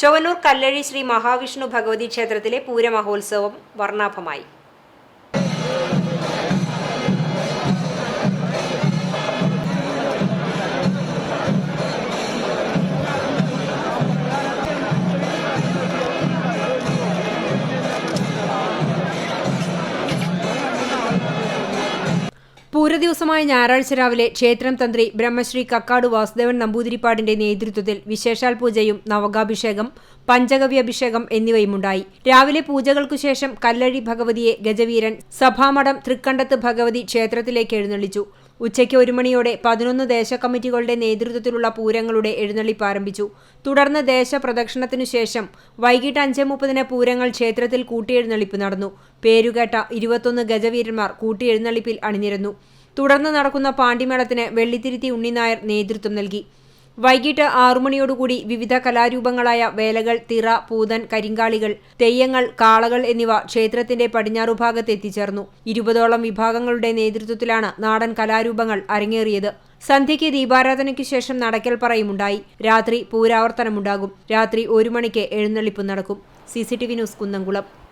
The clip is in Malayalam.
ചൊവ്വന്നൂർ കല്ലഴി ശ്രീ മഹാവിഷ്ണു ഭഗവതി ക്ഷേത്രത്തിലെ പൂരമഹോത്സവം വർണാഭമായി. പൂരദിവസമായ ഞായറാഴ്ച രാവിലെ ക്ഷേത്രം തന്ത്രി ബ്രഹ്മശ്രീ കക്കാട് വാസുദേവൻ നമ്പൂതിരിപ്പാടിന്റെ നേതൃത്വത്തിൽ വിശേഷാൽ പൂജയും നവകാഭിഷേകം പഞ്ചകവ്യഭിഷേകം എന്നിവയുമുണ്ടായി. രാവിലെ പൂജകൾക്കു ശേഷം കല്ലഴി ഭഗവതിയെ ഗജവീരൻ സഭാമഠം തൃക്കണ്ടത്ത് ഭഗവതി ക്ഷേത്രത്തിലേക്ക് എഴുന്നള്ളിച്ചു. ഉച്ചയ്ക്ക് ഒരു മണിയോടെ പതിനൊന്ന് ദേശകമ്മിറ്റികളുടെ നേതൃത്വത്തിലുള്ള പൂരങ്ങളുടെ എഴുന്നള്ളിപ്പ് ആരംഭിച്ചു. തുടർന്ന് ദേശപ്രദക്ഷിണത്തിനു ശേഷം വൈകിട്ട് അഞ്ച് മുപ്പതിന് പൂരങ്ങൾ ക്ഷേത്രത്തിൽ കൂട്ടിയെഴുന്നള്ളിപ്പ് നടന്നു. പേരുകേട്ട ഇരുപത്തൊന്ന് ഗജവീരന്മാർ കൂട്ടിയെഴുന്നള്ളിപ്പിൽ അണിനിരന്നു. തുടർന്ന് നടക്കുന്ന പാണ്ടിമേളത്തിന് വെള്ളിത്തിരുത്തി ഉണ്ണിനായർ നേതൃത്വം നൽകി. വൈകിട്ട് ആറുമണിയോടുകൂടി വിവിധ കലാരൂപങ്ങളായ വേലകൾ തിറ പൂതൻ കരിങ്കാളികൾ തെയ്യങ്ങൾ കാളകൾ എന്നിവ ക്ഷേത്രത്തിന്റെ പടിഞ്ഞാറുഭാഗത്ത് എത്തിച്ചേർന്നു. ഇരുപതോളം വിഭാഗങ്ങളുടെ നേതൃത്വത്തിലാണ് നാടൻ കലാരൂപങ്ങൾ അരങ്ങേറിയത്. സന്ധ്യയ്ക്ക് ദീപാരാധനയ്ക്ക് ശേഷം നടക്കൽ പറയുമുണ്ടായി. രാത്രി പൂരാവർത്തനമുണ്ടാകും. രാത്രി ഒരു മണിക്ക് എഴുന്നള്ളിപ്പ് നടക്കും. C news Kunnamkulam.